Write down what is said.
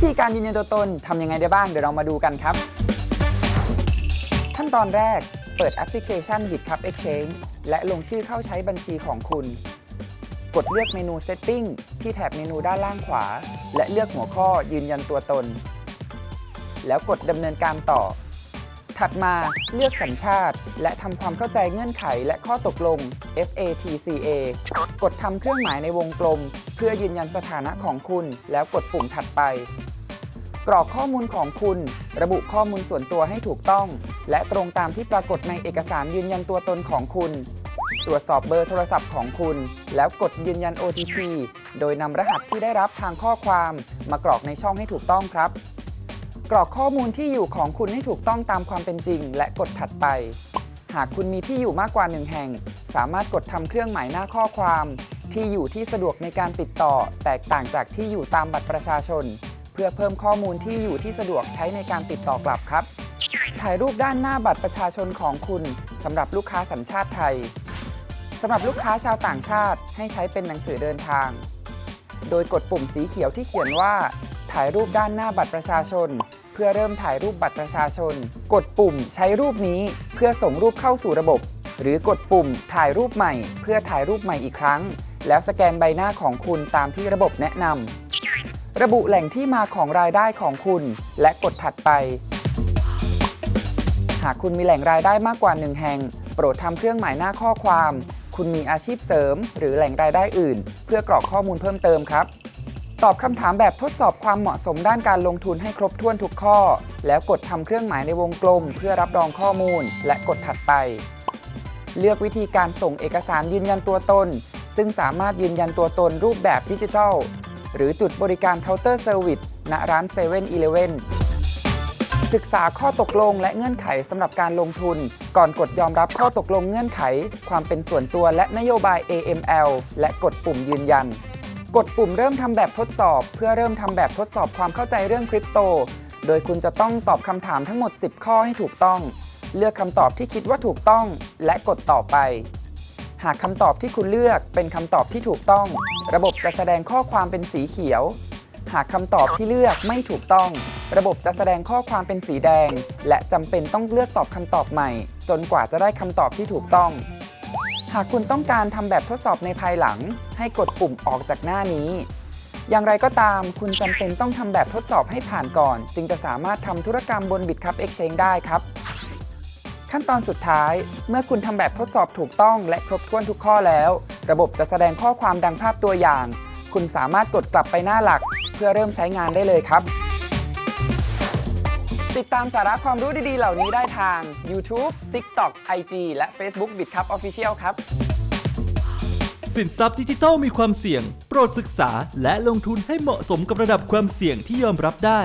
วิธีการยืนยันตัวตนทำยังไงได้บ้างเดี๋ยวเรามาดูกันครับ ขั้นตอนแรกเปิดแอปพลิเคชัน BitCup Exchange และลงชื่อเข้าใช้บัญชีของคุณ กดเลือกเมนู Setting ที่แถบเมนูด้านล่างขวา และเลือกหัวข้อยืนยันตัวตน แล้วกดดำเนินการต่อ ถัดมาเลือกสัญชาติ และทำความเข้าใจเงื่อนไขและข้อตกลง FATCA กดทำเครื่องหมายในวงกลม เพื่อยืนยันสถานะของคุณ แล้วกดปุ่มถัดไป กรอกข้อมูลของคุณ ระบุข้อมูลส่วนตัวให้ถูกต้อง และตรงตามที่ปรากฏในเอกสารยืนยันตัวตนของคุณ ตรวจสอบเบอร์โทรศัพท์ของคุณ แล้วกดยืนยัน OTP โดยนำรหัสที่ได้รับทางข้อความ มากรอกในช่องให้ถูกต้องครับ กรอกข้อมูลที่อยู่ของคุณให้ถูกต้องตามความเป็นจริง และกดถัดไป หากคุณมีที่อยู่มากกว่าหนึ่งแห่ง สามารถกดทำเครื่องหมายหน้าข้อความ ที่อยู่ที่สะดวกในการติดต่อ แตกต่างจากที่อยู่ตามบัตรประชาชน พื่อเพิ่มข้อมูลที่อยู่ที่สะดวกใช้ในการติดต่อกลับครับ ถ่ายรูปด้านหน้าบัตรประชาชนของคุณสำหรับลูกค้าสัญชาติไทยสำหรับลูกค้าชาวต่างชาติให้ใช้เป็นหนังสือเดินทาง โดยกดปุ่มสีเขียวที่เขียนว่า ถ่ายรูปด้านหน้าบัตรประชาชน เพื่อเริ่มถ่ายรูปบัตรประชาชน กดปุ่มใช้รูปนี้เพื่อส่งรูปเข้าสู่ระบบ หรือกดปุ่มถ่ายรูปใหม่ เพื่อถ่ายรูปใหม่อีกครั้ง แล้วสแกนใบหน้าของคุณตามที่ระบบแนะนำ ระบุแหล่งที่มาของรายได้ของคุณ และกดถัดไป หากคุณมีแหล่งรายได้มากกว่า 1 แห่ง โปรดทำเครื่องหมายหน้าข้อความ คุณมีอาชีพเสริม หรือแหล่งรายได้อื่น เพื่อกรอกข้อมูลเพิ่มเติมครับ ตอบคำถามแบบทดสอบความเหมาะสมด้านการลงทุนให้ครบถ้วนทุกข้อ แล้วกดทำเครื่องหมายในวงกลม เพื่อรับรองข้อมูล และกดถัดไป เลือกวิธีการส่งเอกสารยืนยันตัวตนซึ่งสามารถยืนยันตัวตนรูปแบบดิจิทัล หรือจุดบริการเคาน์เตอร์เซอร์วิสณร้าน7 e เ e ่ e อศึกษาข้อตกลงและเงื่อนไขสำหรับการลงทุน ก่อนกดยอมรับข้อตกลงเงื่อนไข ความเป็นส่วนตัวและนโยบาย AML และกดปุ่มยืนยัน กดปุ่มเริ่มทำแบบทดสอบ เพื่อเริ่มทำแบบทดสอบความเข้าใจเรื่องคริปโต โดยคุณจะต้องตอบคำถามทั้งหมด 10 ข้อให้ถูกต้อง เลือกคำตอบที่คิดว่าถูกต้อง และกดต่อไป หากคำตอบที่คุณเลือกเป็นคำตอบที่ถูกต้อง ระบบจะแสดงข้อความเป็นสีเขียว หากคำตอบที่เลือกไม่ถูกต้อง ระบบจะแสดงข้อความเป็นสีแดง และจำเป็นต้องเลือกตอบคำตอบใหม่ จนกว่าจะได้คำตอบที่ถูกต้อง หากคุณต้องการทำแบบทดสอบในภายหลัง ให้กดปุ่มออกจากหน้านี้ อย่างไรก็ตาม คุณจำเป็นต้องทำแบบทดสอบให้ผ่านก่อน จึงจะสามารถทำธุรกรรมบน BitCup Exchange ได้ครับ ขั้นตอนสุดท้าย เมื่อคุณทำแบบทดสอบถูกต้องและครบถ้วนทุกข้อแล้ว ระบบจะแสดงข้อความดังภาพตัวอย่าง คุณสามารถกดกลับไปหน้าหลัก เพื่อเริ่มใช้งานได้เลยครับ ติดตามสาระความรู้ดีๆ เหล่านี้ได้ทาง YouTube, TikTok, IG และ Facebook BitCup Official ครับ สินทรัพย์ดิจิทัลมีความเสี่ยง โปรดศึกษาและลงทุนให้เหมาะสมกับระดับความเสี่ยงที่ยอมรับได้